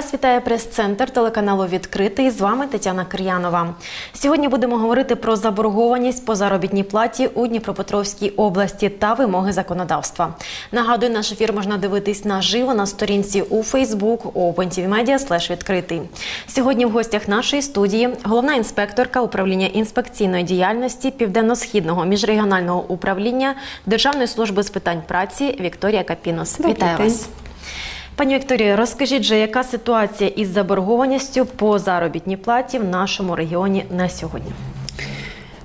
Вас вітає прес-центр телеканалу Відкритий. З вами Тетяна Кир'янова. Сьогодні будемо говорити про заборгованість по заробітній платі у Дніпропетровській області та вимоги законодавства. Нагадую, наш ефір можна дивитись наживо на сторінці у Facebook OpenTVMedia відкритий. Сьогодні в гостях нашої студії головна інспекторка управління інспекційної діяльності Південно-Східного міжрегіонального управління Державної служби з питань праці Вікторія Капінос. Добрий Вітаю день. вас. Пані Вікторія, розкажіть же, яка ситуація із заборгованістю по заробітній платі в нашому регіоні на сьогодні?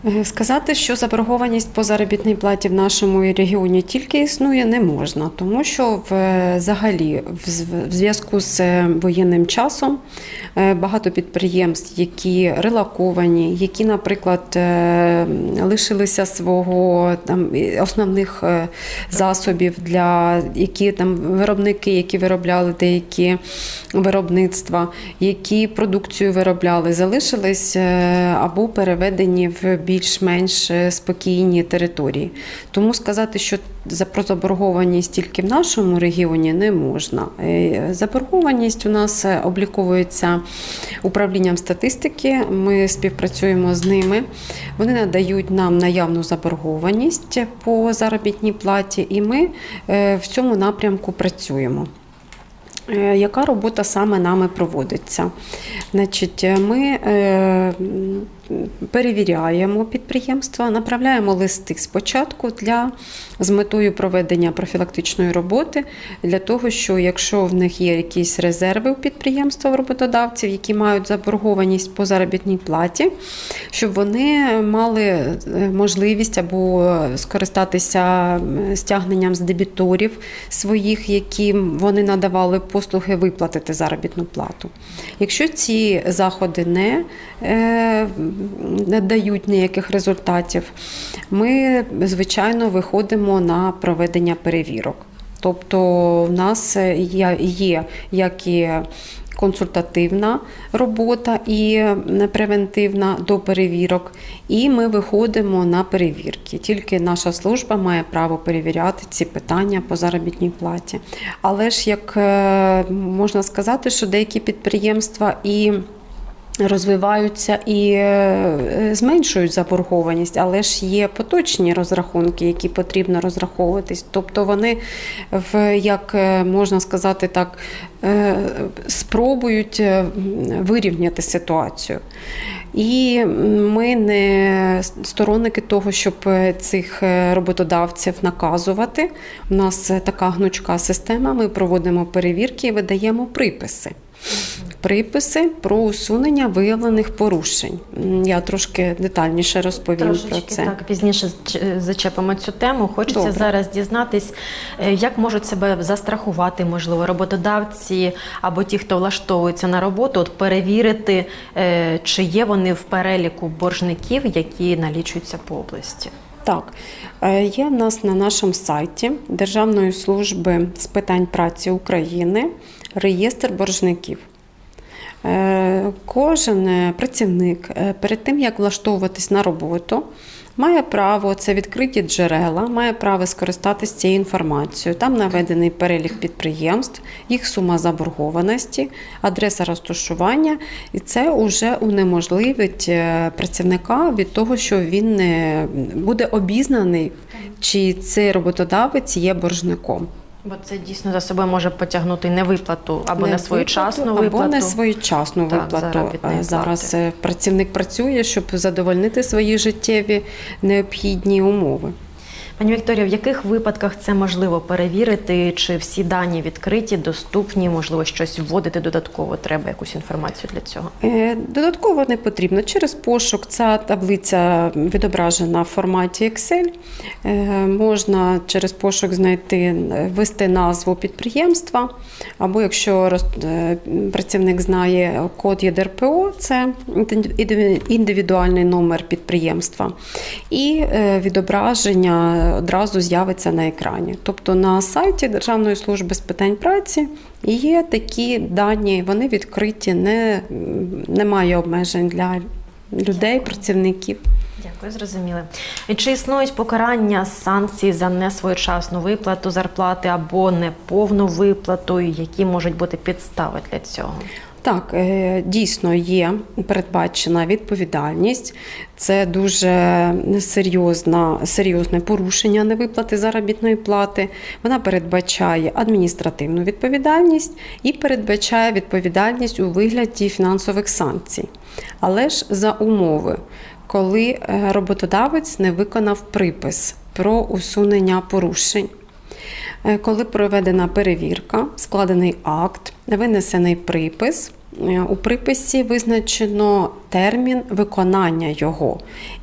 Е, Сказати, що заборгованість по заробітній платі в нашому регіоні тільки існує, не можна, тому що взагалі в зв'язку з е, воєнним часом е, багато підприємств, які релоковані, які, наприклад, е, лишилися свого там основних е, засобів для які там виробники, які виробляли деякі виробництва, які продукцію виробляли, залишились е, або переведені в більш-менш е, спокійні території. Тому сказати, що про заборгованість тільки в нашому регіоні не можна. Е, Заборгованість у нас е, обліковується управлінням статистики. Ми співпрацюємо з ними. Вони надають нам наявну заборгованість по заробітній платі, і ми е, в цьому напрямку працюємо. Е, Яка робота саме нами проводиться? Значить, е, ми е, перевіряємо підприємства, направляємо листи спочатку для з метою проведення профілактичної роботи для того, що якщо в них є якісь резерви у підприємства роботодавців, які мають заборгованість по заробітній платі, щоб вони мали можливість або скористатися стягненням з дебіторів своїх, яким вони надавали послуги, виплатити заробітну плату. Якщо ці заходи не, е, не дають ніяких результатів, ми, звичайно, виходимо на проведення перевірок. Тобто в нас є- є як і консультативна робота і превентивна до перевірок, і ми виходимо на перевірки. Тільки наша служба має право перевіряти ці питання по заробітній платі. Але ж як е, можна сказати, що деякі підприємства і розвиваються і е, зменшують заборгованість, але ж є поточні розрахунки, які потрібно розраховуватись. Тобто вони в як е, можна сказати так, е, спробують вирівняти ситуацію. І ми не сторонники того, щоб цих роботодавців наказувати. У нас така гнучка система. Ми проводимо перевірки і видаємо приписи. Приписи про усунення виявлених порушень. Я трошки детальніше розповім про це. так пізніше зачепимо цю тему. Хочеться Добре. зараз дізнатись, е, як можуть себе застрахувати, можливо, роботодавці або ті, хто влаштовується на роботу, от перевірити, е, чи є вони в переліку боржників, які налічуються по області. Так, е, є в нас на нашому сайті Державної служби з питань праці України реєстр боржників. Е, Кожен е, працівник е, перед тим, як влаштовуватись на роботу, має право, це відкриті джерела, має право скористатися цією інформацією. Там наведений перелік підприємств, їх сума заборгованості, адреса розташування, і це вже унеможливить працівника від того, що він не буде обізнаний, чи цей роботодавець є боржником. Бо це дійсно за собою може потягнути невиплату або Не своєчасну виплату. Або не своєчасну виплату. заробітної Е, Зараз е, працівник працює, щоб задовольнити свої життєві необхідні умови. Пані Вікторія, в яких випадках це можливо перевірити, чи всі дані відкриті, доступні, можливо, щось вводити додатково, треба якусь інформацію для цього? Е, Додатково не потрібно. Через пошук ця таблиця відображена в форматі Excel. Е, Можна через пошук знайти, е, ввести назву підприємства, або якщо працівник знає код ЄДРПО, це індивідуальний номер підприємства, і відображення одразу з'явиться на екрані. Тобто на сайті Державної служби з питань праці є такі дані, вони відкриті, не, немає обмежень для людей, працівників. Дякую. Зрозуміли. І Чи існують покарання санкції за несвоєчасну виплату зарплати або неповну виплату, і які можуть бути підстави для цього? Так, е, дійсно є передбачена відповідальність. Це дуже серйозна, серйозне порушення невиплати заробітної плати. Вона передбачає адміністративну відповідальність і передбачає відповідальність у вигляді фінансових санкцій. Але ж за умови, коли е, роботодавець не виконав припис про усунення порушень. Е, Коли проведена перевірка, складений акт, винесений припис. е, У приписі визначено термін виконання його.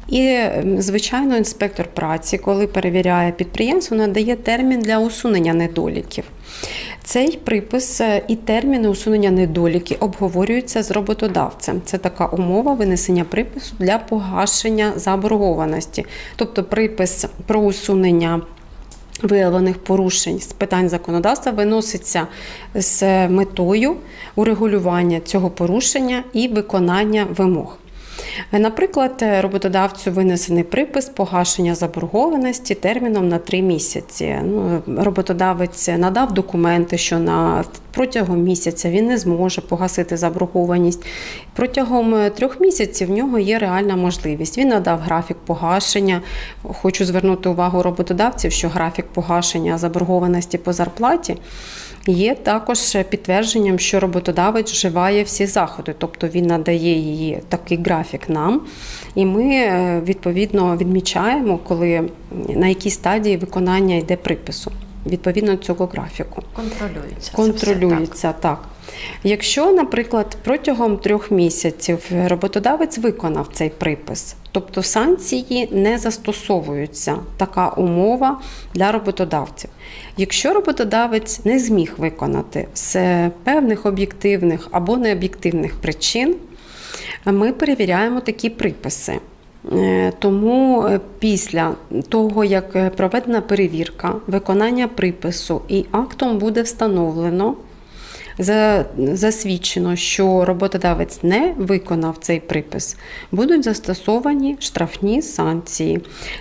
І, звичайно, інспектор праці, коли перевіряє підприємство, надає термін для усунення недоліків. Цей припис е, і терміни усунення недоліків обговорюються з роботодавцем. Це така умова винесення припису для погашення заборгованості. Тобто припис про усунення виявлених порушень з питань законодавства виноситься з метою урегулювання цього порушення і виконання вимог. Наприклад, роботодавцю винесений припис погашення заборгованості терміном на три місяці. Ну, роботодавець надав документи, що на протягом місяця він не зможе погасити заборгованість. Протягом е, трьох місяців в нього є реальна можливість. Він надав графік погашення. Хочу звернути увагу роботодавців, що графік погашення заборгованості по зарплаті є також підтвердженням, що роботодавець вживає всі заходи, тобто він надає її такий графік нам, і ми е, відповідно відмічаємо, коли на якій стадії виконання йде припису. Відповідно цього графіку. Контролюється. контролюється все, Контролюється так. Якщо, наприклад, протягом трьох місяців роботодавець виконав цей припис, тобто санкції не застосовуються, така умова для роботодавців. Якщо роботодавець не зміг виконати з певних об'єктивних або необ'єктивних причин, ми перевіряємо такі приписи. Е, Тому е, після того, як е, проведена перевірка, виконання припису і актом буде встановлено, засвідчено, що роботодавець не виконав цей припис, будуть застосовані штрафні санкції.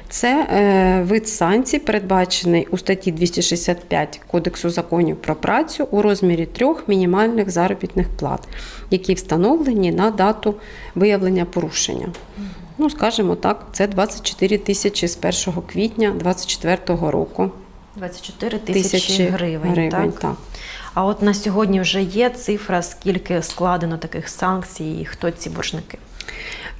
Це е, вид санкцій, передбачений у статті 265 Кодексу законів про працю у розмірі трьох мінімальних заробітних плат, які встановлені на дату виявлення порушення. Ну, скажімо так, це 24 тисячі з 1 квітня 2024 року. 24 тисячі гривень. так? так. А от на сьогодні вже є цифра, скільки складено таких санкцій, і хто ці боржники?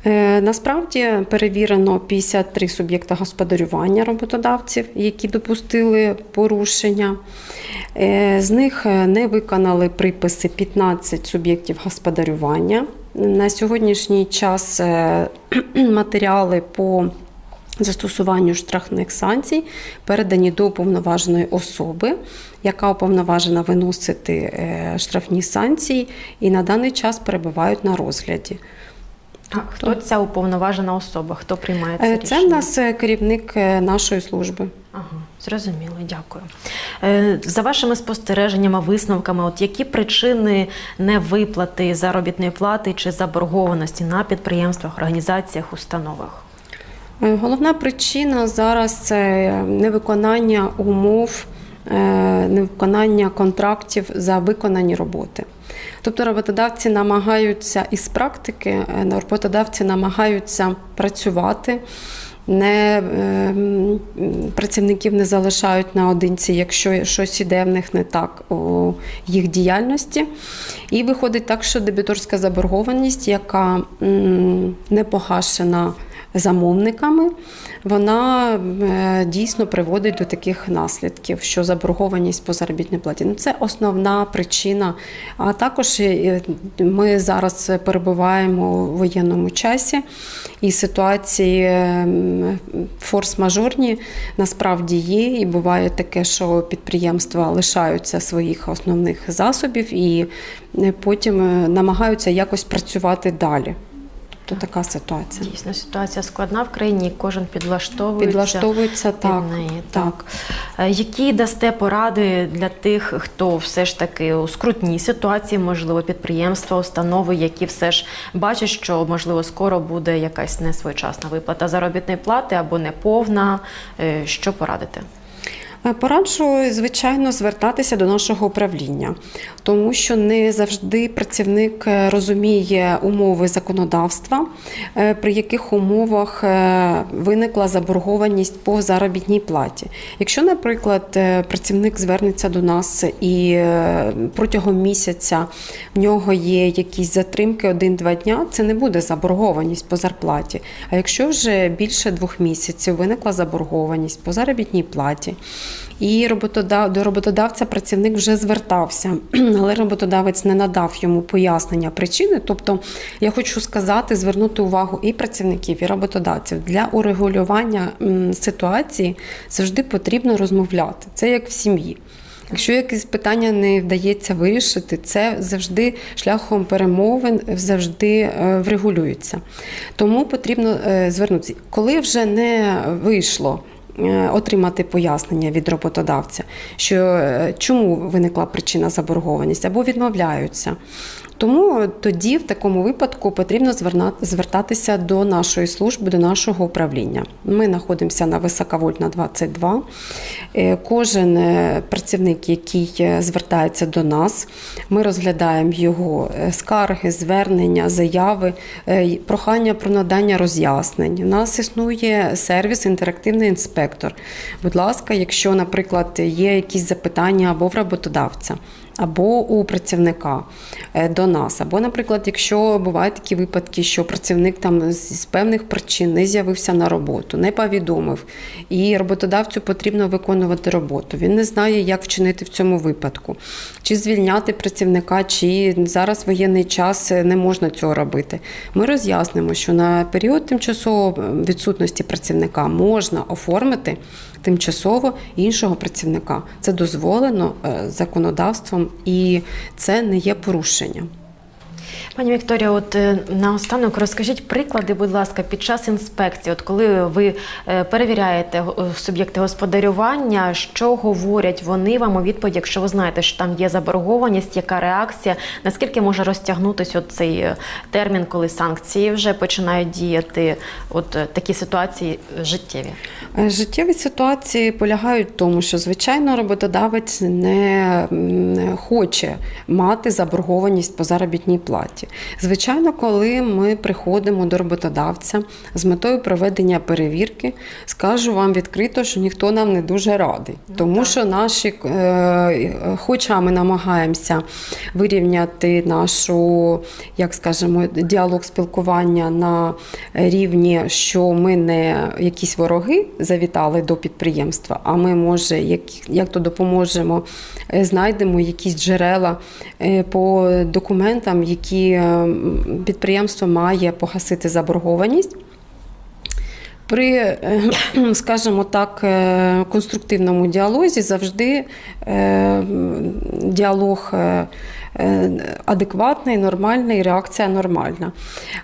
Е, Насправді перевірено 53 суб'єкта господарювання роботодавців, які допустили порушення. Е, З них е, не виконали приписи 15 суб'єктів господарювання. На сьогоднішній час матеріали по застосуванню штрафних санкцій передані до уповноваженої особи, яка уповноважена виносити е, штрафні санкції, і на даний час перебувають на розгляді. А хто ця уповноважена особа? Хто приймає це Е, рішення? Це в нас е, керівник нашої служби. Ага, зрозуміло, дякую. За вашими спостереженнями, висновками, от які причини невиплати заробітної плати чи заборгованості на підприємствах, організаціях, установах? Е, Головна причина зараз це невиконання умов, е, невиконання контрактів за виконані роботи. Тобто роботодавці намагаються із практики, е, роботодавці намагаються працювати. Не е, працівників не залишають наодинці, якщо щось іде в них не так у їх діяльності. І виходить так, що дебіторська заборгованість, яка не погашена замовниками, вона е, дійсно приводить до таких наслідків, що заборгованість по заробітній платі. Ну, це основна причина. А також е, ми зараз перебуваємо у воєнному часі, і ситуації ем, форс-мажорні насправді є. І буває таке, що підприємства лишаються своїх основних засобів і е, потім е, намагаються якось працювати далі. То така ситуація. Дійсно, ситуація складна в країні, кожен підлаштовується. Підлаштовується так. неї. так. Е, Які дасте поради для тих, хто все ж таки у скрутній ситуації, можливо, підприємства, установи, які все ж бачать, що можливо скоро буде якась несвоєчасна виплата заробітної плати або неповна. Е, Що порадити? Е, Пораджу, звичайно, звертатися до нашого управління, тому що не завжди працівник е, розуміє умови законодавства, е, при яких умовах виникла заборгованість по заробітній платі. Якщо, наприклад, працівник звернеться до нас і протягом місяця в нього є якісь затримки один-два дня, це не буде заборгованість по зарплаті. А якщо вже більше двох місяців виникла заборгованість по заробітній платі, і роботодав... до роботодавця працівник вже звертався, але роботодавець не надав йому пояснення причини. Тобто, я хочу сказати, звернути увагу і працівників, і роботодавців для урегулювання ситуації завжди потрібно розмовляти. Це як в сім'ї. Якщо якесь питання не вдається вирішити, це завжди шляхом перемовин завжди е, врегулюється. Тому потрібно е, звернутися, коли вже не вийшло. Е, Отримати пояснення від роботодавця, що е, чому виникла причина заборгованість або відмовляються. Тому тоді, в такому випадку, потрібно звертатися до нашої служби, до нашого управління. Ми знаходимося на Високовольтна 22. Е, Кожен працівник, який звертається до нас, ми розглядаємо його скарги, звернення, заяви, прохання про надання роз'яснень. У нас існує сервіс інтерактивний інспектор. Будь ласка, якщо, наприклад, є якісь запитання або в роботодавця. Або у працівника е, до нас, або, наприклад, якщо бувають такі випадки, що працівник там з певних причин не з'явився на роботу, не повідомив, і роботодавцю потрібно виконувати роботу. Він не знає, як вчинити в цьому випадку, чи звільняти працівника, чи зараз воєнний час е, не можна цього робити. Ми роз'яснимо, що на період тимчасової відсутності працівника можна оформити тимчасово іншого працівника. Це дозволено е, законодавством і це не є порушенням. Пані Вікторія, от е, наостанок розкажіть приклади, будь ласка, під час інспекції, от коли ви е, перевіряєте суб'єкти господарювання, що говорять вони вам у відповідь, якщо ви знаєте, що там є заборгованість, яка реакція, наскільки може розтягнутися от цей е, термін, коли санкції вже починають діяти? От е, такі ситуації е, життєві. Е, Життєві ситуації полягають в тому, що звичайно роботодавець не хоче мати заборгованість по заробітній платі. Звичайно, коли ми приходимо до роботодавця з метою проведення перевірки, скажу вам відкрито, що ніхто нам не дуже радий, тому так. що наші, е, хоча ми намагаємося вирівняти нашу, як скажемо, діалог спілкування на рівні, що ми не якісь вороги завітали до підприємства, а ми, може, як, як то допоможемо, е, знайдемо якісь джерела е, по документам, які е, м, підприємство має погасити заборгованість. При, е, скажімо так, е, конструктивному діалозі завжди е, діалог е, е, адекватний, нормальний, реакція нормальна.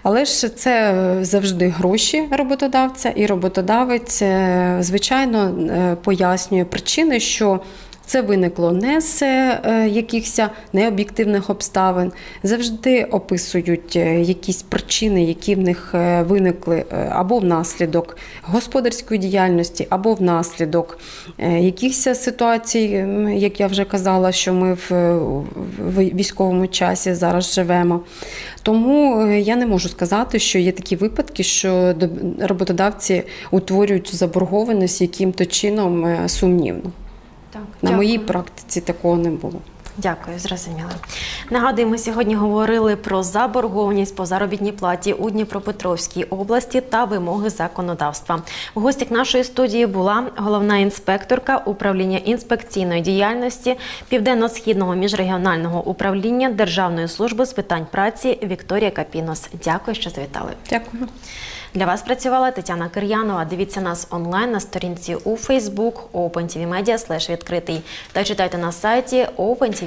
Але ж це завжди гроші роботодавця, і роботодавець, е, звичайно, е, пояснює причини, що це виникло не з е, якихось необ'єктивних обставин. Завжди описують е, якісь причини, які в них е, виникли або внаслідок господарської діяльності, або внаслідок якихось ситуацій, як я вже казала, що ми в, військовому часі зараз живемо. Тому я не можу сказати, що є такі випадки, що роботодавці утворюють заборгованість яким-то чином сумнівно. Так, На моїй практиці такого не було. Дякую, зрозуміло. Нагадую, ми сьогодні говорили про заборгованість по заробітній платі у Дніпропетровській області та вимоги законодавства. В гостях нашої студії була головна інспекторка управління інспекційної діяльності Південно-східного міжрегіонального управління Державної служби з питань праці Вікторія Капінос. Дякую, що завітали. Дякую. Для вас працювала Тетяна Кир'янова. Дивіться нас онлайн на сторінці у Facebook OpenTVMedia відкритий та читайте на сайті OpenTV